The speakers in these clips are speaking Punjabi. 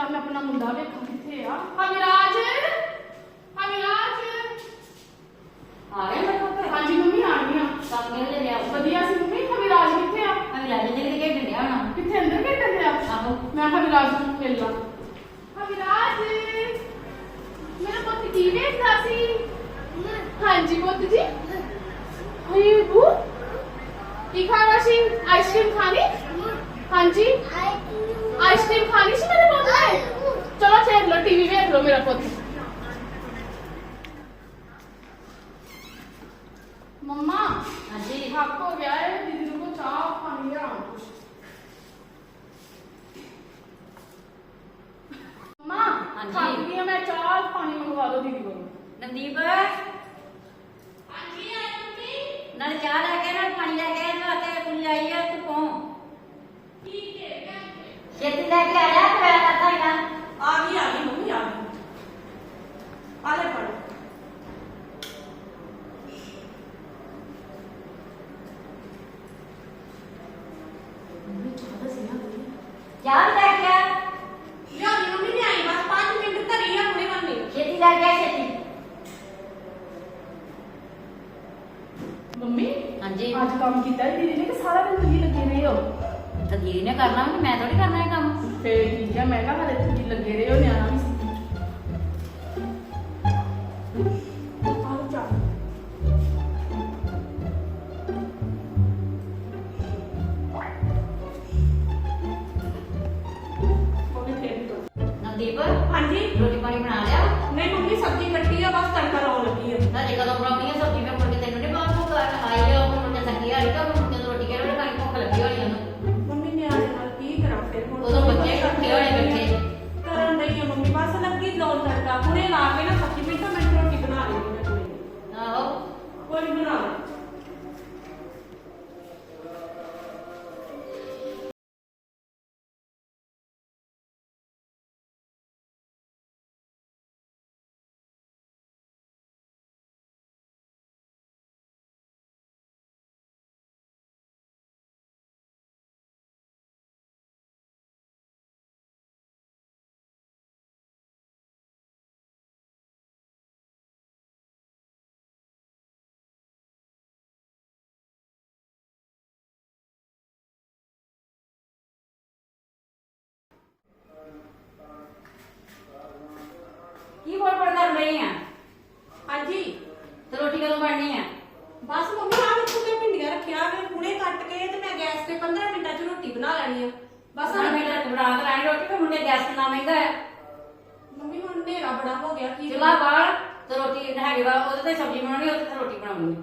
ਜਾਂ ਮੈਂ ਆਪਣਾ ਮੁੰਡਾ ਵੇਖਾਂ ਕਿੱਥੇ ਆ। ਹਾਂ ਮੇਰਾ ਕੀ ਹੋਰ ਪੜਨ ਰਹੀ ਆ? ਹਾਂਜੀ ਰੋਟੀ ਕਦੋਂ ਬਣਨੀ ਆ? ਬਸ ਮੰਮੀ ਆ ਵਿੱਚ ਤੇ ਭਿੰਡੀਆਂ ਰੱਖਿਆ ਮੈਂ ਹੁਣੇ ਕੱਟ ਕੇ ਤੇ ਮੈਂ ਗੈਸ ਤੇ 15 ਮਿੰਟਾਂ 'ਚ ਰੋਟੀ ਬਣਾ ਲੈਣੀ ਆ। ਬਸ ਹੁਣ ਮੈਂ ਤਾਂ ਬਣਾ ਕੇ ਲਾਣੀ ਰੋਟੀ ਤੇ ਮੁੰਡੇ ਗੈਸ ਨਾ ਮਹਿੰਗਾ ਆ। ਮੰਮੀ ਹੁਣ ਹਨੇਰਾ ਬੜਾ ਹੋ ਗਿਆ ਕੀ ਚਲਾ ਬਾਹਰ ਤੇ ਰੋਟੀ ਨਹਾਗੇ ਵਾ ਉਹਦੇ ਤੇ ਸਬਜ਼ੀ ਬਣਾਉਣੀ ਉਹਦੇ ਤੇ ਰੋਟੀ ਬਣਾਉਣੀ।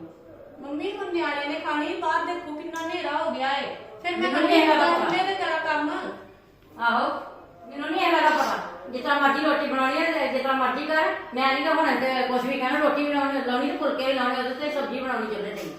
ਮੰਮੀ ਹੁਣ ਨਿਆਣੇ ਨੇ ਖਾਣੀ ਬਾਹਰ ਦੇਖੋ ਕਿੰਨਾ ਹਨੇਰਾ ਹੋ ਗਿਆ ਏ। ਫਿਰ ਮੈਂ ਕੱਲੇ ਦਾ ਚੁੱਲ੍ਹੇ ਤੇ ਕਰਾਂ ਕੰਮ। ਆਹੋ ਮੈਨੂੰ ਨਹੀਂ ਹੈਗਾ ਦਾ ਪਤਾ। ਜਿਤਨਾ ਮਰਜ਼ੀ ਰੋਟੀ ਬਣਾਉਣੀ ਹੈ ਜਿਤਨਾ ਮਰਜ਼ੀ ਕਰ। ਮੈਂ ਨਹੀਂ ਤਾਂ ਹੁਣ ਕੁਝ ਵੀ ਕਹਿਣਾ, ਰੋਟੀ ਬਣਾਉਣੀ ਲਾਉਣੀ ਤੇ ਫੁਲਕੇ ਵੀ ਲਾਉਣੇ, ਉਹਦੇ ਤੇ ਸਬਜ਼ੀ ਬਣਾਉਣੀ ਚੱਲੇ ਤੇ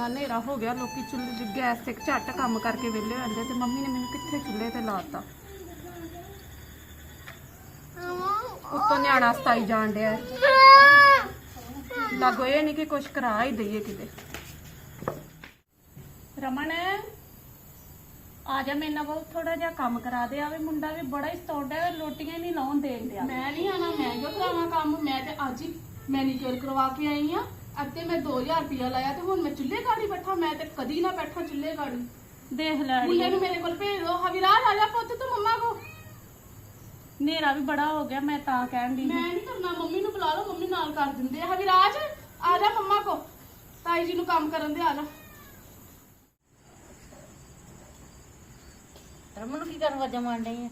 ਟਾਈਮ ਹਨੇਰਾ ਹੋ ਗਿਆ, ਲੋਕੀ ਚੁੱਲ੍ਹੇ ਗੈਸ ਤੇ ਝੱਟ ਕੰਮ ਕਰਕੇ ਵਿਹਲੇ ਹੋ ਜਾਂਦੇ ਤੇ ਮੰਮੀ ਨੇ ਮੈਨੂੰ ਕਿੱਥੇ ਚੁੱਲ੍ਹੇ ਤੇ ਲਾਤਾ ਉੱਤੋਂ ਨਿਆਣਾ ਸਤਾਈ ਜਾਣ ਡਿਆ ਲੱਗੋ ਇਹ ਨਹੀਂ ਕਿ ਕੁਛ ਕਰਾ ਹੀ ਦਈਏ ਕਿਤੇ। ਰਮਨ, ਆ ਜਾ ਮੇਰੇ ਨਾਲ ਬਹੁਤ ਥੋੜਾ ਜਿਹਾ ਕੰਮ ਕਰਾ ਦੇ। ਆਵੇ ਮੁੰਡਾ ਵੀ ਬੜਾ ਹੀ ਸਤੌਂਦਾ ਹੈ ਰੋਟੀਆਂ ਹੀ ਨਹੀਂ ਲਾਉਣ ਦੇਣ ਡਿਆ। ਮੈਂ ਨਹੀਂ ਆਣਾ ਮੈਂ ਕਿਉਂ ਕਰਾਵਾਂ ਕੰਮ? ਮੈਂ ਤੇ ਅੱਜ ਹੀ ਮੈਨੀਕਿਉਰ ਕਰਵਾ ਕੇ ਆਈ ਆ। ਅਤੇ ਮੈਂ 2000 ਰੁਪਇਆ ਲਾਇਆ ਤੇ ਹੁਣ ਮੈਂ ਚੁੱਲ੍ਹੇ ਗਾੜੀ ਬੈਠਾ ਮੈਂ ਤੇ ਕਦੀ ਨਾ ਬੈਠਾ ਚੁੱਲ੍ਹੇ ਗਾੜੀ। ਦੇਖ ਲੈ ਮੁੰਡੇ ਨੂੰ ਮੇਰੇ ਕੋਲ ਭੇਜ ਦੋ। ਹਵਿਰਾਜ ਆ ਜਾ ਪੁੱਤ ਤੂੰ ਮੰਮਾ ਕੋ ਹਨੇਰਾ ਵੀ ਬੜਾ ਹੋ ਗਿਆ ਮੈਂ ਤਾਂ ਕਹਿਣ ਦੀ ਮੈਂ ਨਹੀਂ ਕਰਨਾ ਮੰਮੀ ਨੂੰ ਬੁਲਾ ਲਓ ਮੰਮੀ ਨਾਲ ਕਰ ਦਿੰਦੇ ਆ। ਹਵਿਰਾਜ ਆ ਜਾ ਮੰਮਾ ਕੋ ਤਾਈ ਜੀ ਨੂੰ ਕੰਮ ਕਰਨ ਦੇ ਆ ਜਾ। ਰਮਨ ਨੂੰ ਕੀ ਕਰਨ ਵਾਜਾ ਡਈ ਆ?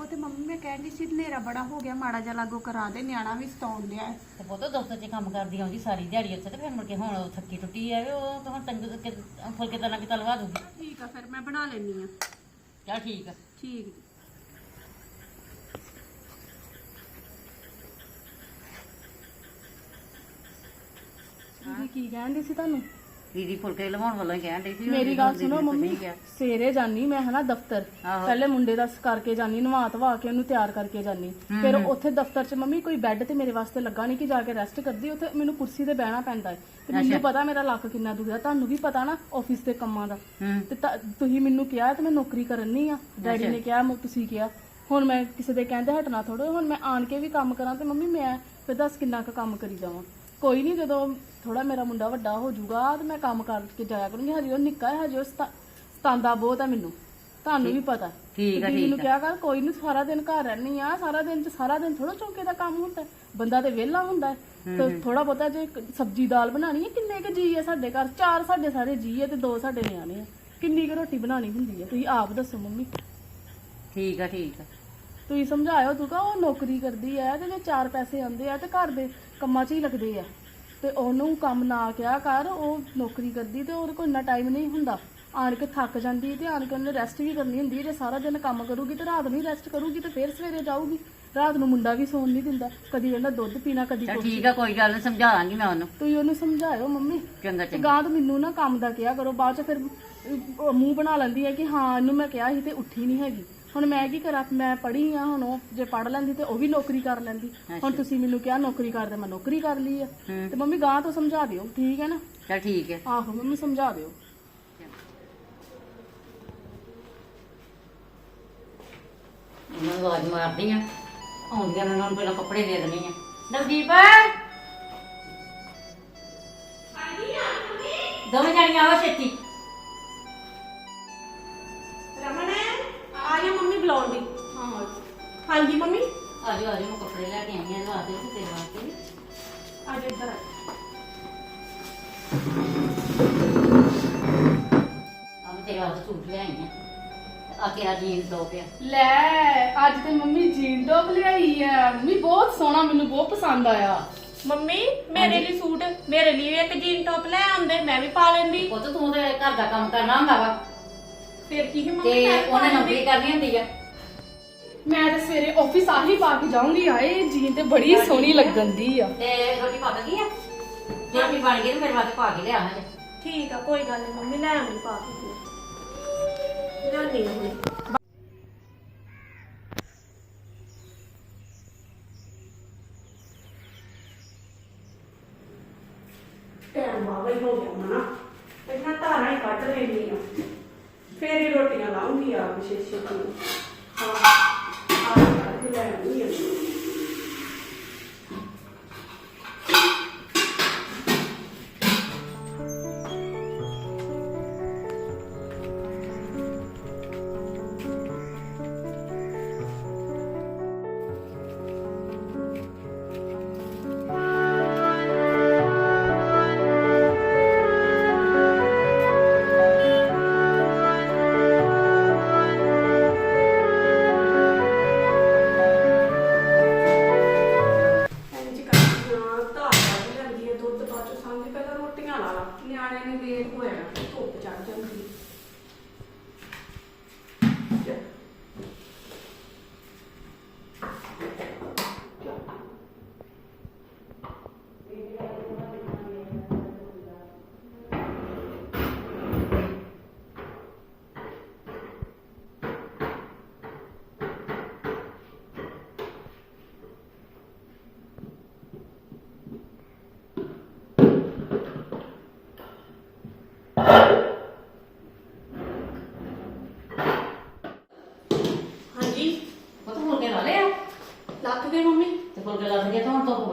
ਉਹ ਤੇ ਮੰਮੀ ਮੈਂ ਕਹਿੰਦੀ ਸੀ ਹਨੇਰਾ ਬੜਾ ਹੋ ਗਿਆ ਮਾੜਾ ਜਿਹਾ ਲਾਗੋ ਕਰਾ ਦੇ ਨਿਆਣਾ ਵੀ ਸਤਾਉਣ ਡਿਆ ਹੈ। ਤੇ ਪੁੱਤ ਦਫ਼ਤਰ 'ਚ ਕੰਮ ਕਰਦੀ ਆਉਂਦੀ ਸਾਰੀ ਦਿਹਾੜੀ ਉੱਥੇ ਤੇ ਫਿਰ ਮੁੜ ਕੇ ਹੁਣ ਉਹ ਥੱਕੀ ਟੁੱਟੀ ਆਵੇ ਉਹ ਤਾਂ ਹੁਣ ਤੰਗ ਕਿ ਫੁਲਕੇ ਤਾਂ ਨਾ ਕਿਤਾ ਲਵਾ ਦੂਗੀ। ਠੀਕ ਆ ਫਿਰ ਮੈਂ ਬਣਾ ਲੈਣੀ ਆ ਚੱਲ ਠੀਕ ਆ। ਠੀਕ। ਜੀ ਦੀਦੀ ਕੀ ਕਹਿੰਦੀ ਸੀ ਤੁਹਾਨੂੰ? ਦੀਦੀ ਫੁਲਕੇ ਲਵਾਉਣ ਵੱਲੋਂ ਹੀ ਕਹਿਣ ਡਈ ਸੀ ਮੇਰੀ ਗੱਲ ਸੁਣੋ ਮੰਮੀ ਸਵੇਰੇ ਜਾਨੀ ਮੈਂ ਹਨਾ ਦਫ਼ਤਰ। ਆਹੋ। ਪਹਿਲੇ ਮੁੰਡੇ ਦਾ ਕਰਕੇ ਜਾਨੀ ਨਵਾ ਧਵਾ ਕੇ ਉਹਨੂੰ ਤਿਆਰ ਕਰਕੇ ਜਾਨੀ ਫਿਰ ਉੱਥੇ ਦਫ਼ਤਰ 'ਚ ਮੰਮੀ ਕੋਈ ਬੈੱਡ ਤੇ ਮੇਰੇ ਵਾਸਤੇ ਲੱਗਾ ਨਹੀਂ ਕਿ ਜਾ ਕੇ ਰੈਸਟ ਕਰਦੀ ਉੱਥੇ ਮੈਨੂੰ ਕੁਰਸੀ ਤੇ ਬਹਿਣਾ ਪੈਂਦਾ ਹੈ ਤੇ ਮੈਨੂੰ ਪਤਾ ਮੇਰਾ ਲੱਕ ਕਿੰਨਾ ਦੁਖਦਾ ਤੁਹਾਨੂੰ ਵੀ ਪਤਾ ਨਾ ਆਫਿਸ ਦੇ ਕੰਮਾਂ ਦਾ। ਹੂੰ। ਤੇ ਤਾਂ ਤੁਸੀਂ ਮੈਨੂੰ ਕਿਹਾ ਤੇ ਮੈਂ ਨੌਕਰੀ ਕਰਨੀ ਆ। ਡੈਡੀ ਨੇ ਕਿਹਾ ਮੈਂ ਤੁਸੀਂ ਕਿਹਾ। ਹੁਣ ਮੈਂ ਕਿਸੇ ਦੇ ਕਹਿੰਦੇ ਹਟਣਾ ਥੋੜਾ ਹੁਣ ਮੈਂ ਆਣ ਕੇ ਵੀ ਕੰਮ ਕਰਾਂ ਤੇ ਮੰਮੀ ਮੈਂ ਫਿਰ ਦੱਸ ਕਿੰਨਾ ਕੁ ਕੰਮ ਕਰੀ ਜਾਵਾਂ। ਕੋਈ ਨਹੀਂ ਜਦੋਂ ਥੋੜਾ ਮੇਰਾ ਮੁੰਡਾ ਵੱਡਾ ਹੋ ਜਾਊਗਾ ਤੇ ਮੈਂ ਕੰਮ ਕਰਕੇ ਜਾਇਆ ਕਰੂੰਗੀ। ਹਜੇ ਉਹ ਨਿੱਕਾ ਹੈ ਹਜੇ ਉਹ ਸਤਾ- ਸਤਾਉਂਦਾ ਬਹੁਤ ਆ ਮੈਨੂੰ। ਤੁਹਾਨੂੰ ਵੀ ਪਤਾ। ਠੀਕ ਆ, ਤੇ ਦੀਦੀ ਨੂੰ ਠੀਕ ਕਿਹਾ ਕਰ ਕੋਈ ਨਹੀਂ ਸਾਰਾ ਦਿਨ ਘਰ ਰਹਿਣੀ ਆ ਸਾਰਾ ਦਿਨ ਚ ਸਾਰਾ ਦਿਨ ਥੋੜਾ ਚੌਂਕੇ ਦਾ ਕੰਮ ਹੁੰਦਾ ਹੈ। ਬੰਦਾ ਤੇ ਵਿਹਲਾ ਹੁੰਦਾ ਹੈ। ਤੇ ਥੋੜਾ ਬਹੁਤਾ ਜੇ ਇੱਕ ਸਬਜ਼ੀ ਦਾਲ ਬਣਾਣੀ ਹੈ ਕਿੰਨੇ ਕੁ ਜੀ ਆ ਸਾਡੇ ਘਰ? ਚਾਰ ਸਾਡੇ ਸਾਰੇ ਜੀ ਆ ਤੇ ਦੋ ਸਾਡੇ ਨਿਆਣੇ ਆ। ਕਿੰਨੀ ਕੁ ਰੋਟੀ ਬਣਾਣੀ ਹੁੰਦੀ ਹੈ? ਤੁਸੀਂ ਆਪ ਦੱਸੋ ਮੰਮੀ। ਠੀਕ ਆ ਠੀਕ ਆ ਤੁਸੀਂ ਸਮਝਾਇਓ ਤੂੰ ਕਾ ਉਹ ਨੌਕਰੀ ਕਰਦੀ ਹੈ ਤੇ ਜੇ ਚਾਰ ਪੈਸੇ ਆਉਂਦੇ ਆ ਤੇ ਘਰ ਦੇ ਕੰਮਾਂ 'ਚ ਹੀ ਲੱਗਦੇ ਆ। ਤੇ ਉਹਨੂੰ ਕੰਮ ਨਾ ਕਿਹਾ ਕਰ ਉਹ ਨੌਕਰੀ ਕਰਦੀ ਤੇ ਉਹਦੇ ਕੋਲ ਇੰਨਾ ਟਾਈਮ ਨਹੀਂ ਹੁੰਦਾ। ਆਣ ਕੇ ਥੱਕ ਜਾਂਦੀ ਤੇ ਆਣ ਕੇ ਉਹਨੇ ਰੈਸਟ ਵੀ ਕਰਨੀ ਹੁੰਦੀ। ਜੇ ਸਾਰਾ ਦਿਨ ਕੰਮ ਕਰੂਗੀ ਤੇ ਰਾਤ ਨੂੰ ਰੈਸਟ ਕਰੂਗੀ ਤੇ ਫਿਰ ਸਵੇਰੇ ਜਾਊਗੀ। ਰਾਤ ਨੂੰ ਮੁੰਡਾ ਵੀ ਸੌਣ ਨਹੀਂ ਦਿੰਦਾ ਕਦੀ ਕਹਿੰਦਾ ਦੁੱਧ ਪੀਣਾ ਕਦੀ ਚੱਲ ਠੀਕ ਆ ਕੋਈ ਗੱਲ ਨਹੀਂ ਸਮਝਾਵਾਂਗੀ ਮੈਂ ਉਹਨੂੰ। ਤੁਸੀਂ ਉਹਨੂੰ ਸਮਝਾਇਓ ਮੰਮੀ। ਚੰਗਾ ਤੇ ਚੰਗਾ ਗਾਂ ਤੋਂ ਮੈਨੂੰ ਨਾ ਕੰਮ ਦਾ ਕਿਹਾ ਕਰੋ ਬਾਅਦ ਚ ਫਿਰ ਅਹ, ਮੂੰਹ ਬਣਾ ਲੈਂਦੀ ਹੈ ਕਿ ਹਾਂ ਇਹਨੂੰ ਮੈਂ ਕਿਹਾ ਸੀ ਤੇ ਉੱਠੀ ਨਹੀਂ ਹੈਗੀ। ਹੁਣ ਮੈਂ ਕੀ ਕਰਾਂ? ਮੈਂ ਪੜ੍ਹੀ ਆ ਹੁਣ ਉਹ ਜੇ ਪੜ੍ਹ ਲੈਂਦੀ ਤੇ ਉਹ ਵੀ ਨੌਕਰੀ ਕਰ ਲੈਂਦੀ। ਹੁਣ ਤੁਸੀਂ ਮੈਨੂੰ ਕਿਹਾ ਨੌਕਰੀ ਕਰ ਤੇ ਮੈਂ ਨੌਕਰੀ ਕਰ ਲਈ ਆ। ਤੇ ਮੰਮੀ ਗਾਂ ਤੋਂ ਸਮਝਾ ਦਿਓ ਠੀਕ ਹੈ ਨਾ? ਚੱਲ ਠੀਕ ਹੈ। ਆਹੋ ਮੰਮੀ ਸਮਝਾ ਦਿਓ। ਉਹਨਾਂ ਨੂੰ ਆਵਾਜ਼ ਮਾਰਦੀ ਆ। ਆਉਂਦੀਆਂ ਨੇ ਉਹਨਾਂ ਨੂੰ ਪਹਿਲਾਂ ਕੱਪੜੇ ਦੇ ਦੇਣੀ ਆ। ਨਵਦੀਪ ਦੋਵੇਂ ਜਾਣੀਆਂ ਆਓ ਛੇਤੀ। ਰਮਨ। ਆ ਜਾ ਮੰਮੀ ਬੁਲਾਉਂਦੀ ਹਾਂ। ਹਾਂਜੀ ਮੰਮੀ? ਆਜੋ ਆਜੋ ਮੈਂ ਕੱਪੜੇ ਲੈ ਕੇ ਆਈ ਆ ਲਵਾ ਦੇ ਤੇਰੇ ਵਾਸਤੇ ਵੀ। ਆ ਜਾ ਇੱਧਰ ਆ। ਆ ਮੈਂ ਤੇਰੇ ਵਾਸਤੇ ਸੂਟ ਲੈ ਆਈ ਆ ਆ ਤੇਰਾ ਜੀਨ ਟੌਪ ਆ ਲੈ ਅੱਜ ਤੇ ਮੰਮੀ ਜੀਨ ਟੌਪ ਲਿਆਈ ਆ। ਮੰਮੀ ਬਹੁਤ ਸੋਹਣਾ ਮੈਨੂੰ ਬਹੁਤ ਪਸੰਦ ਆਇਆ। ਮੰਮੀ ਮੇਰੇ ਲਈ ਸੂਟ ਮੇਰੇ ਲਈ ਇੱਕ ਜੀਨ ਟੌਪ ਲੈ ਆਉਂਦੇ ਮੈਂ ਵੀ ਪਾ ਲੈਂਦੀ। ਪੁੱਤ ਤੂੰ ਤੇ ਘਰ ਦਾ ਕੰਮ ਕਰਨਾ ਹੁੰਦਾ ਵਾ। ਫਿਰ ਕੀ ਹੈ ਮੰਮੀ ਤੇ ਮੈਂ ਉਹਨੇ। ਨੌਕਰੀ ਕਰਨੀ ਹੁੰਦੀ ਆ। ਮੈਂ ਤੇ ਸਵੇਰੇ ਆਫਿਸ ਆਹੀ ਪਾ ਕੇ ਜਾਊਂਗੀ ਆਏ ਜੀਨ ਤੇ ਬੜੀ ਸੋਹਣੀ ਲੱਗਣ ਦੀ ਆ। ਤੇ ਰੋਟੀ ਪੱਕ ਗਈ ਆ? ਜੇ ਰੋਟੀ ਬਣ ਗਈ ਤੇ ਮੇਰੇ ਵਾਸਤੇ ਪਾ ਕੇ ਲਿਆ ਹਜੇ ਠੀਕ ਆ ਕੋਈ ਗੱਲ ਨਹੀਂ ਮੰਮੀ ਲੈ ਆਉਂਦੀ ਪਾ ਕੇ। ਲਿਆਉਣੀ ਆ ਹੁਣੇ ਟਾਈਮ ਬਾਵਾ ਹੀ ਹੋ ਗਿਆ ਮਨਾ ਇਹਨਾਂ ਧਾਰਾਂ ਹੀ ਕੱਢ ਲੈਣੀ ਆ ਫੇਰ ਹੀ ਰੋਟੀਆਂ ਲਾਉਂਗੀ ਆ ਵਿਸ਼ੇਸ਼ ਛੇਤੀ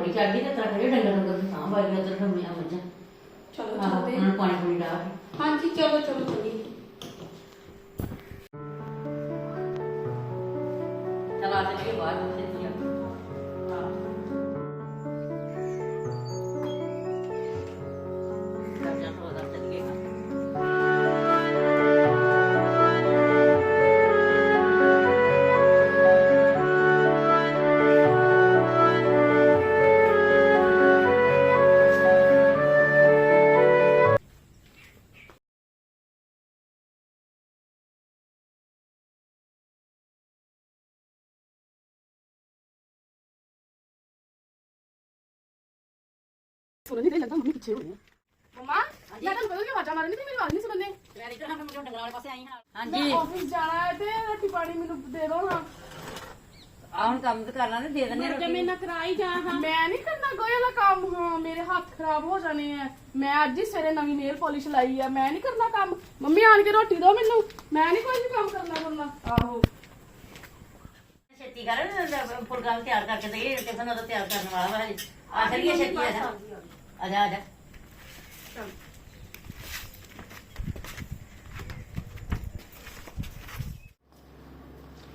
ਬੜੀ ਚੱਲ ਗਈ ਤੇ ਤਰਾ ਕਰੇ ਡੰਗਰ ਡੰਗਰ ਸਾਂ ਬਾਈ ਉਧਰ ਫਮੀਆਂ ਮੱਝਾਂ ਚਲੋ ਆਹੋ ਚੱਲਦੇ ਉਹਨਾਂ ਨੂੰ ਪਾਣੀ ਪੂਣੀ ਡਾ ਕੇ। ਹਾਂਜੀ ਚਲੋ ਚਲੋ ਚੱਲੀਏ ਚਲ ਆ ਚੱਲੀਏ ਬਾਹਰ ਉੱਥੇ। ਸੁਣ ਨਹੀਂ ਲੱਗਦਾ ਮੰਮੀ ਪਿੱਛੇ ਹੋਣੀ ਮਮਾ ਮੈਂ ਤੁਹਾਨੂੰ ਕਦੋਂ ਕਿ ਆਵਾਜ਼ਾਂ ਮਾਰਨ ਦੀ ਮੇਰੀ ਆਵਾਜ਼ ਨਹੀਂ ਸੁਣਨੇ ਮੈਂ ਇੱਧਰ ਹਾਂ ਮੈਂ ਡੰਗਰਾਂ ਵਾਲੇ ਪਾਸੇ ਆਈ ਹਾਂ ਮੈਂ ਹਾਂਜੀ ਆਫਿਸ ਜਾਣਾ ਹੈ ਤੇ ਰੋਟੀ ਪਾਣੀ ਮੈਨੂੰ ਦੇ ਦਿਓ ਹਾਂ ਆ ਹੁਣ ਕੰਮ ਤੇ ਕਰਨਾ ਤੇ ਦੇ ਦਿੰਦੇ ਜੇ ਮੈਂ ਨਾ ਕਰਾਈ ਜਾ ਹਾਂ ਮੈਂ ਨਹੀਂ ਕਰਨਾ ਕੋਈ ਵਾਲਾ ਕੰਮ ਹਾਂ ਮੇਰੇ ਹੱਥ ਖਰਾਬ ਹੋ ਜਾਣੇ ਆ ਮੈਂ ਅੱਜ ਹੀ ਸਵੇਰੇ ਨਵੀਂ ਨੇਲ ਪਾਲਿਸ਼ ਲਾਈ ਆ ਮੈਂ ਨਹੀਂ ਕਰਨਾ ਕੰਮ ਮੰਮੀ ਆਣ ਕੇ ਰੋਟੀ ਦਿਓ ਮੈਨੂੰ ਮੈਂ ਨਹੀਂ ਕੋਈ ਵੀ ਕੰਮ ਕਰਨਾ ਕਰਨਾ ਆਹੋ ਛੇਤੀ ਕਰ ਫੁਲਕਾ ਤਿਆਰ ਕਰਕੇ ਦੇਈਏ ਟਿਫਨ ਉਹਦਾ ਤਿਆਰ ਕਰਨ ਵਾਲਾ ਵਾ ਹਜੇ ਆ ਚੱਲੀਏ ਛੇਤੀ ਆ ਜਾ ਆ ਜਾ ਆ ਜਾ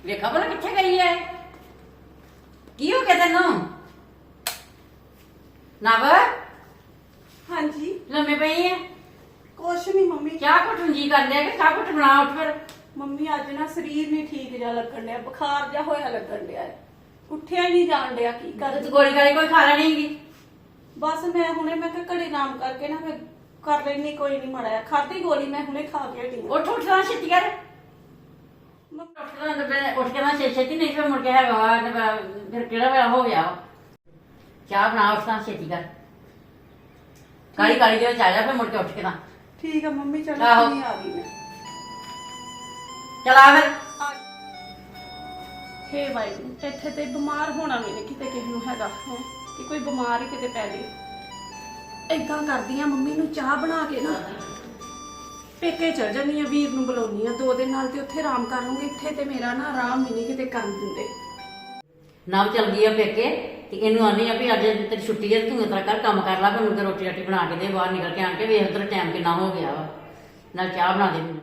ਵੇਖਾ ਬੋਲ ਕਿੱਥੇ ਗਈ ਹੈ ਕੀ ਹੋ ਗਿਆ ਤੈਨੂੰ? ਨਵ? ਹਾਂਜੀ। ਲੰਮੇ ਪਈ ਹੈ ਕੁਛ ਨਹੀਂ ਮੰਮੀ। ਚਾਹ ਘੁੱਟਣ ਜੀ ਕਰ ਲਿਆ ਕਿ ਚਾਹ ਘੁੱਟ ਬਣਾ ਉੱਠ ਫਿਰ। ਮੰਮੀ ਅੱਜ ਨਾ ਸਰੀਰ ਨਹੀਂ ਠੀਕ ਜਿਹਾ ਲੱਗਣ ਡਿਆ ਬੁਖਾਰ ਜਿਹਾ ਹੋਇਆ ਲੱਗਣ ਡਿਆ। ਉੱਠਿਆ ਹੀ ਨਹੀਂ ਜਾਣ ਡਿਆ ਕੀ ਕਰ ਤੂੰ ਗੋਲੀ ਗਾਲੀ ਕੋਈ ਖਾ ਲੈਣੀਗੀ ਬਸ ਮੈਂ ਹੁਣੇ ਮੈਂ ਕਿਹਾ ਘੜੀ ਆਰਾਮ ਕਰਕੇ ਨਾ ਫਿਰ ਕਰ ਲੈਣੀ ਕੋਈ ਨਹੀਂ ਮੜਿਆ ਖਾਦੀ ਗੋਲੀ ਮੈਂ ਹੁਣੇ ਖਾ ਕੇ ਹਟੀ। ਉੱਠ ਉੱਠ ਨਾ ਛੇਤੀ ਕਰ। ਫਿਰ ਉੱਠ ਕੇ ਨਾ ਛੇ ਛੇਤੀ ਨਹੀਂ ਫਿਰ ਮੁੜ ਕੇ ਹੈਗਾ ਵਾ ਤੇ ਫਿਰ- ਫਿਰ ਕਿਹੜਾ ਵੇਲਾ ਹੋ ਗਿਆ ਵਾ। ਚਾਹ ਬਣਾ ਉੱਠ ਤਾਂ ਛੇਤੀ ਕਰ। ਕਾਲੀ ਕਾਲੀ ਦੇ ਵਿੱਚ ਆ ਜਾ ਫਿਰ ਮੁੜ ਕੇ ਉੱਠ ਕੇ ਨਾ। ਠੀਕ ਆ ਮੰਮੀ ਚਲੋ ਆਹੋ। ਨਹੀਂ ਆ ਗਈ ਮੈਂ। ਚਲ ਆ ਫਿਰ। ਹੇ ਵਾਹਿਗੁਰੂ ਇੱਥੇ ਤੇ ਬਿਮਾਰ ਹੋਣਾ ਵੀ ਨਹੀਂ ਕਿਤੇ ਕਿਸੇ ਨੂੰ ਹੈਗਾ। ਹੈ ਕਿ ਕੋਈ ਬਿਮਾਰ ਹੀ ਕਿਤੇ ਪੈ ਜੇ। ਏਦਾਂ ਕਰਦੀ ਆ ਮੰਮੀ ਨੂੰ ਚਾਹ ਬਣਾ ਕੇ ਨਾ। ਪੇਕੇ ਚਲ ਜਾਂਦੀ ਆ ਵੀਰ ਨੂੰ ਬੁਲਾਉਣੀ ਆ। ਦੋ ਦਿਨ ਨਾਲ ਤੇ ਉੱਥੇ ਆਰਾਮ ਕਰ ਲੂੰਗੀ। ਇੱਥੇ ਤੇ ਮੇਰਾ ਨਾ ਆਰਾਮ ਹੀ ਨਹੀਂ ਕਿਤੇ ਕਰਨ ਦਿੰਦੇ। ਨਵ ਚਲ ਗਈ ਆ ਪੇਕੇ ਤੇ ਇਹਨੂੰ ਆਨੀ ਆ ਵੀ ਅੱਜ ਤੇਰੀ ਛੁੱਟੀ ਹੈ ਤੇ ਤੂੰ ਇਸ ਤਰ੍ਹਾਂ ਕਰ ਕੰਮ ਕਰ ਲੈ ਮੈਨੂੰ ਤੇ ਰੋਟੀ ਰਾਟੀ ਬਣਾ ਕੇ ਦੇ ਬਾਹਰ ਨਿਕਲ ਕੇ ਆਣ ਕੇ ਵੇਖ ਉਧਰ ਟਾਈਮ ਕਿੰਨਾ ਹੋ ਗਿਆ ਵਾ। ਨਾਲ ਚਾਹ ਬਣਾ ਦੇ ਮੈਨੂੰ।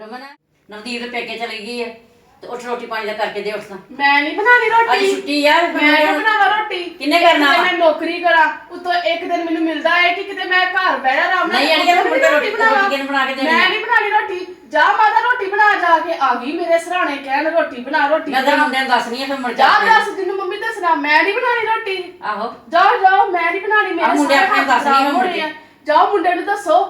ਰਮਨ ਨਵਦੀਪ ਦੇ ਪੇਕੇ ਚਲੀ ਗਈ ਹੈ ਤੇ ਉੱਠ ਰੋਟੀ ਪਾਣੀ ਦਾ ਕਰਕੇ ਦੇ ਉੱਠ ਤਾਂ ਮੈਂ ਨਹੀਂ ਬਣਾਣੀ ਅੱਜ ਰੋਟੀ ਛੁੱਟੀ ਯਾਰ ਮੈਂ ਨਹੀਂ ਬਣਾਵਾ ਰੋਟੀ ਕਿੰਨੇ ਕਰਨਾ ਕਿਤੇ ਵਾ? ਮੈਂ ਨੌਕਰੀ ਕਰਾਂ ਉਤੋਂ ਇੱਕ ਦਿਨ ਮੈਨੂੰ ਮਿਲਦਾ ਹੈ ਕਿ ਕਿਤੇ ਮੈਂ ਘਰ ਬਹਿ ਜਾ ਆਰਾਮ ਨਹੀਂ ਅੜੀਏ, ਕੇ ਰੋਟੀ- ਬਣਾਵਾਂ। ਰੋਟੀ ਕਿਹਨੇ ਬਣਾ ਕੇ ਦੇਣੀ ਮੈਂ? ਨਹੀਂ ਬਣਾਣੀ ਰੋਟੀ ਜਾ ਮਾਤਾ ਰੋਟੀ ਬਣਾ ਜਾ ਕੇ ਆ ਗਈ ਮੇਰੇ ਸਰਾਣੇ ਕਹਿਣ ਰੋਟੀ ਬਣਾ ਰੋਟੀ ਮੈਂ ਤਾਂ ਬਣਾ। ਮੁੰਡਿਆਂ ਨੂੰ ਦੱਸਣੀ ਆ ਫਿਰ ਮੁੜ ਜਾ ਕੇ ਦੱਸ ਜਿੰਨੂੰ ਮੰਮੀ ਦੱਸਣਾ ਮੈਂ ਨਹੀਂ ਬਣਾਣੀ ਰੋਟੀ ਆਹੋ ਜਾਓ ਜਾਓ ਮੈਂ ਨਹੀਂ ਬਣਾਣੀ ਆਹ ਮੇਰੇ ਮੁੰਡੇ ਸਾਰੇ ਆਪਣੇ ਹੱਥ ਦੱਸ ਨਹੀਂ ਖਰਾਬ ਹੋ ਮੁੰਡੇ। ਰਹੇ ਆ। ਜਾਓ ਮੁੰਡੇ ਨੂੰ ਦੱਸੋ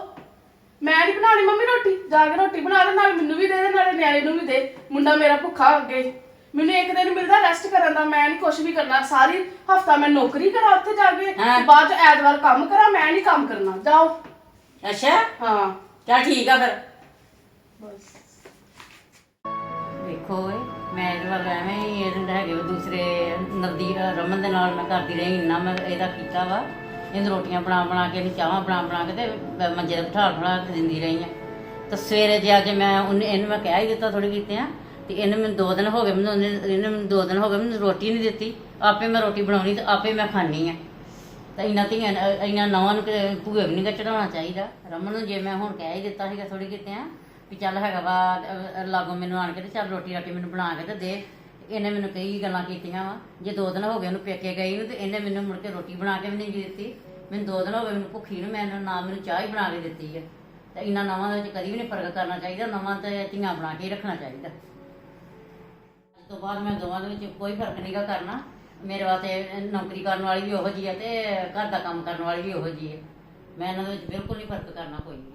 ਮੈਂ ਨਹੀਂ ਬਣਾਣੀ ਮੰਮੀ ਰੋਟੀ। ਜਾ ਕੇ ਰੋਟੀ ਬਣਾ ਦੇ ਨਾਲ ਮੈਨੂੰ ਵੀ ਦੇ ਦੇ ਨਾਲੇ ਨਿਆਣੇ ਨੂੰ ਵੀ ਦੇ। ਮੁੰਡਾ ਮੇਰਾ ਭੁੱਖਾ ਅੱਗੇ। ਮੈਨੂੰ ਇੱਕ ਦਿਨ ਮਿਲਦਾ ਰੈਸਟ ਕਰਨ ਦਾ ਮੈਂ ਨਹੀਂ ਕੁਝ ਵੀ ਕਰਨਾ। ਸਾਰੀ ਹਫਤਾ ਮੈਂ ਨੌਕਰੀ ਕਰਾਂ ਉੱਥੇ ਜਾ ਕੇ। ਹਾਂ। ਬਾਅਦ ਚ ਐਤਵਾਰ ਕੰਮ ਕਰਾਂ ਮੈਂ ਨਹੀਂ ਕੰਮ ਕਰਨਾ। ਜਾਓ। ਅੱਛਾ? ਹਾਂ। ਚਲ ਠੀਕ ਆ ਫਿਰ। ਬਸ। ਵੇਖੋ ਓਏ ਮੈਂ ਇਹਦੇ ਵੱਲ ਐਵੇਂ ਹੀ ਇਹਦੇ ਹੈਗੇ ਵਾ ਦੂਸਰੇ ਨਵਦੀਪ ਰਮਨ ਦੇ ਨਾਲ ਮੈਂ ਕਰਦੀ ਰਹੀ ਇੰਨਾ ਮੈਂ ਇਹਦਾ ਕੀਤਾ ਵਾ। ਇਹਨੂੰ ਰੋਟੀਆਂ ਬਣਾ ਬਣਾ ਕੇ ਇਹਨੂੰ ਚਾਹਾਂ ਬਣਾ ਬਣਾ ਕੇ ਤੇ ਮੰਜੇ ਤੇ ਬਿਠਾ ਬਿਠਾ ਕੇ ਦਿੰਦੀ ਰਹੀ ਆ ਤਾਂ ਸਵੇਰੇ ਜੇ ਅੱਜ ਮੈਂ ਉਹਨੇ ਇਹਨੂੰ ਮੈਂ ਕਹਿ ਹੀ ਦਿੱਤਾ ਥੋੜੀ ਕੀਤੇ ਆ ਤੇ ਇਹਨੇ ਮੈਨੂੰ ਦੋ ਦਿਨ ਹੋ ਗਏ ਮੈਨੂੰ ਉਹਨੇ ਇਹਨੇ ਮੈਨੂੰ ਦੋ ਦਿਨ ਹੋ ਗਏ ਮੈਨੂੰ ਰੋਟੀ ਨਹੀਂ ਦਿੱਤੀ। ਆਪੇ ਮੈਂ ਰੋਟੀ ਬਣਾਉਣੀ ਤੇ ਆਪੇ ਮੈਂ ਖਾਣੀ ਆ ਤਾਂ ਇਹਨਾਂ ਧੀਆਂ ਇਹਨਾਂ ਨਵਾਂ ਨੂੰ ਭੂਏ ਵੀ ਨਹੀਂ ਚੜਾਉਣਾ ਚਾਹੀਦਾ। ਰਮਨ ਨੂੰ ਜੇ ਮੈਂ ਹੁਣ ਕਹਿ ਹੀ ਦਿੱਤਾ ਸੀਗਾ ਥੋੜੀ ਕੀਤੇ ਆ ਵੀ ਚੱਲ ਹੈਗਾ ਵਾ ਲਾਗੋ ਮੈਨੂੰ ਆਣ ਕੇ ਤੇ ਚੱਲ ਰੋਟੀ ਰਾਟੀ ਮੈਨੂੰ ਬਣਾ ਕੇ ਤੇ ਦੇ। ਇਹਨੇ ਮੈਨੂੰ ਕਈ ਗੱਲਾਂ ਕੀਤੀਆਂ ਵਾ। ਜੇ ਦੋ ਦਿਨ ਹੋ ਗਏ ਉਹਨੂੰ ਪੇਕੇ ਗਈ ਨੂੰ ਤੇ ਇਹਨੇ ਮੈਨੂੰ ਮੁੜ ਕੇ ਰੋਟੀ ਬਣਾ ਕੇ ਵੀ ਨਹੀਂ ਦਿੱਤੀ। ਮੈਨੂੰ ਦੋ ਦਿਨ ਹੋ ਗਏ ਮੈਨੂੰ ਭੁੱਖੀ ਨੂੰ ਮੈਂ ਨਾ ਮੈਨੂੰ ਚਾਹ ਹੀ ਬਣਾ ਕੇ ਦਿੱਤੀ ਹੈ ਤੇ ਇਹਨਾਂ ਨਵਾਂ ਦੇ ਵਿੱਚ ਕਦੀ ਵੀ ਨਹੀਂ ਫ਼ਰਕ ਕਰਨਾ ਚਾਹੀਦਾ, ਨਵਾਂ ਤੇ ਧੀਆਂ ਬਣਾ ਕੇ ਰੱਖਣਾ ਚਾਹੀਦਾ। ਅੱਜ ਤੋਂ ਬਾਅਦ ਮੈਂ ਦੋਵਾਂ ਦੇ ਵਿੱਚ ਕੋਈ ਫ਼ਰਕ ਨਹੀਂਗਾ ਕਰਨਾ। ਮੇਰੇ ਵਾਸਤੇ ਨੌਕਰੀ ਕਰਨ ਵਾਲੀ ਵੀ ਉਹੋ ਜੀ ਹੈ ਤੇ ਘਰ ਦਾ ਕੰਮ ਕਰਨ ਵਾਲੀ ਵੀ ਉਹੋ ਜੀ ਹੈ ਮੈਂ ਇਹਨਾਂ ਦੇ ਵਿੱਚ ਬਿਲਕੁਲ ਨਹੀਂ ਫ਼ਰਕ ਕਰਨਾ ਕੋਈ ਵੀ।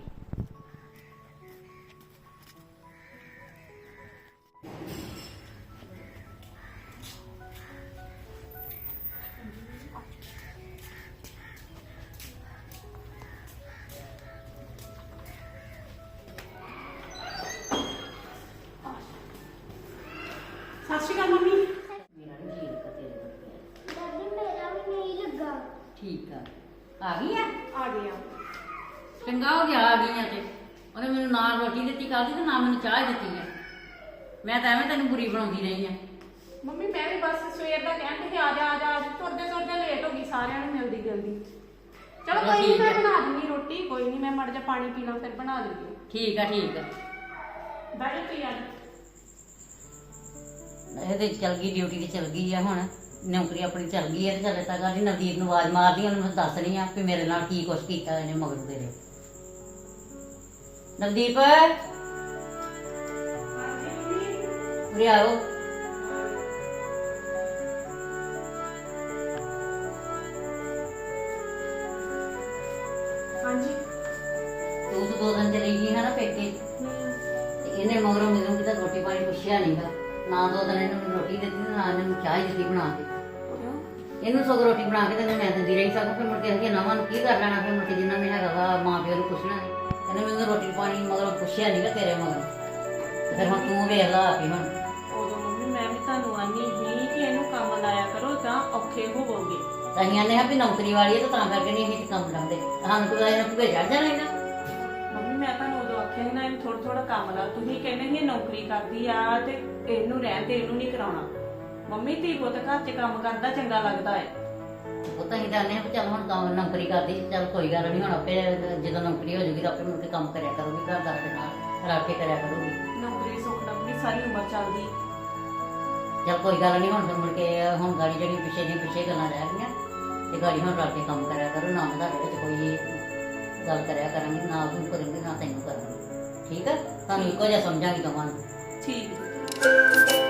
ਨਾ ਮੈਨੂੰ ਚਾਹ ਦਿੱਤੀ ਹੈ। ਮੈਂ ਤਾਂ ਐਵੇਂ ਤੈਨੂੰ ਬੁਰੀ ਬਣਾਉਂਦੀ ਰਹੀ ਆ ਮੰਮੀ ਮੈਂ ਵੀ ਬਸ ਸਵੇਰ ਦਾ ਕਹਿਣ ਤੇ ਆ ਜਾ ਆ ਜਾ ਆ ਤੁਰਦੇ ਤੁਰਦੇ ਲੇਟ ਹੋ ਗਈ ਸਾਰਿਆਂ ਨੂੰ ਮਿਲਦੀ ਗਿਲਦੀ ਚਲੋ ਕੋਈ ਨਹੀਂ ਮੈਂ। ਬਣਾ ਦਿੰਦੀ ਰੋਟੀ ਕੋਈ ਨਹੀਂ ਮੈਂ ਮੜ ਜਾ ਪਾਣੀ ਪੀ ਲਾਂ ਫਿਰ ਬਣਾ ਦਿੰਦੀ ਠੀਕ ਆ ਠੀਕ ਆ। ਬੈਠੋ ਤੁਸੀਂ ਆ ਇਹਦੇ ਚਲ ਗਈ ਡਿਊਟੀ ਤੇ ਚਲ ਗਈ ਆ ਹੁਣ। ਨੌਕਰੀ ਆਪਣੀ ਚਲ ਗਈ ਹੈ ਤੇ ਚੱਲੇ ਤਾਂ ਗਾੜੀ ਨਵਦੀਪ ਨੂੰ ਆਵਾਜ਼ ਮਾਰਦੀ ਉਹਨੂੰ ਮੈਂ ਦੱਸ ਰਹੀ ਆ ਕਿ ਮੇਰੇ ਨਾਲ ਕੀ ਕੁਛ ਕੀਤਾ ਇਹਨੇ ਮਗਰ ਤੇਰੇ। ਨਵਦੀਪ! ਉਰੇ ਆਓ ਹਾਂਜੀ। ਤੂੰ ਤਾਂ ਦੋ ਦਿਨ ਚਲੀ ਗਈ ਹੈ ਨਾ ਪੇਕੇ। ਤੇ ਇਹਨੇ ਮਗਰੋਂ ਮੈਨੂੰ ਕਿਤਾ ਰੋਟੀ ਪਾਣੀ ਪੁੱਛਿਆ ਨਹੀਂਗਾ ਨਾ ਦੋ ਦਿਨ ਇਹਨੂੰ ਰੋਟੀ ਦਿੱਤੀ ਤੇ ਨਾ ਇਹਨੂੰ ਚਾਹ ਹੀ ਦਿੱਤੀ ਬਣਾ ਕੇ। ਇਹਨੂੰ ਸਗੋਂ ਰੋਟੀ ਬਣਾ ਕੇ ਤੇ ਮੈਂ ਦਿੰਦੀ ਰਹੀ। ਸਗੋਂ ਫਿਰ ਮੁੜ ਕੇ ਅਸੀਂ ਨਵਾਂ ਨੂੰ ਕੀ ਕਰ ਲੈਣਾ? ਫਿਰ ਮੁੜ ਕੇ ਜਿੰਨਾ ਮੈਂ ਹੈਗਾ ਮਾਂ ਪਿਓ ਨੂੰ ਪੁੱਛਣਾ ਨਹੀਂ ਇਹਨੇ ਮੈਨੂੰ ਰੋਟੀ ਪਾਣੀ ਮਗਰੋਂ ਪੁੱਛਿਆ ਨਹੀਂਗਾ ਤੇਰੇ ਮਗਰ। ਫਿਰ ਹੁਣ ਤੂੰ ਵੇਖ ਲਾ ਆਪੀ ਹੁਣ। ਤਾਂ ਔਖੇ ਹੋਵੋਗੇ। ਤਾਈਆਂ ਨੇ ਆ ਵੀ ਨੌਕਰੀ ਵਾਲੀ ਹੈ ਤਾਂ ਤਾਂ ਕਰਕੇ ਨਹੀਂ ਅਸੀਂ ਕੰਮ ਲਾਉਂਦੇ ਤੁਹਾਨੂੰ ਕੋਈ ਇਹਨਾਂ ਭੁਗੇ ਚੜ ਜਾਣਾ ਇਹਨਾਂ ਮੰਮੀ ਮੈਂ ਤੁਹਾਨੂੰ ਉਦੋਂ ਆਖਿਆ ਸੀ ਨਾ ਇਹਨੂੰ ਥੋੜਾ ਥੋੜਾ ਕੰਮ ਲਾ। ਤੁਸੀਂ ਕਹਿੰਦੇ ਸੀ ਇਹ ਨੌਕਰੀ ਕਰਦੀ ਆ ਤੇ ਇਹਨੂੰ ਰਹਿਣ ਤੇ ਇਹਨੂੰ ਨਹੀਂ ਕਰਾਉਣਾ। ਮੰਮੀ ਧੀ ਪੁੱਤ ਘਰ 'ਚ ਕੰਮ ਕਰਦਾ ਚੰਗਾ ਲੱਗਦਾ ਹੈ। ਉਹ ਤਾਂ ਹੀ ਜਾਣੇ ਆ ਵੀ ਚੱਲ ਹੁਣ ਕੰਮ ਨੌਕਰੀ ਕਰਦੀ ਸੀ, ਚੱਲ ਕੋਈ ਗੱਲ ਨਹੀਂ ਹੁਣ ਆਪੇ ਜਦੋਂ ਨੌਕਰੀ ਹੋ ਜੂਗੀ ਤਾਂ ਆਪੇ ਮੁੜ ਕੇ ਕੰਮ ਕਰਿਆ ਕਰੂਗੀ ਘਰ ਦਾ ਨਾਲ ਰਲ ਕੇ ਕਰਿਆ ਕਰੂਗੀ। ਨੌਕਰੀ ਸੁੱਖ ਨਾਲ ਆਪਣੀ ਸਾਰੀ ਉਮਰ ਚੱਲਦੀ। ਚੱਲ ਕੋਈ ਗੱਲ ਨਹੀਂ ਹੁਣ ਫਿਰ ਮੁੜ ਕੇ ਹੁਣ ਗਾੜੀ ਜਿਹੜੀ ਪਿੱਛੇ ਦੀਆਂ ਪਿੱਛੇ ਗੱਲਾਂ ਰਹਿ ਗਈਆਂ ਤੇ ਗਾੜੀ ਹੁਣ ਰਲ ਕੇ ਕੰਮ ਕਰਿਆ ਕਰੋ ਨਾ ਤੁਹਾਡੇ ਵਿੱਚ ਕੋਈ ਗੱਲ ਕਰਿਆ ਕਰਾਂਗੀ ਨਾ ਤੂੰ ਕਰੇਂਗੀ ਨਾ ਤੈਨੂੰ ਕਰਾਂਗੀ। ਠੀਕ ਆ? ਤੁਹਾਨੂੰ ਇੱਕੋ ਜਿਹਾ ਸਮਝਾਂਗੀ ਕਮਾਂ ਠੀਕ। ਹੈ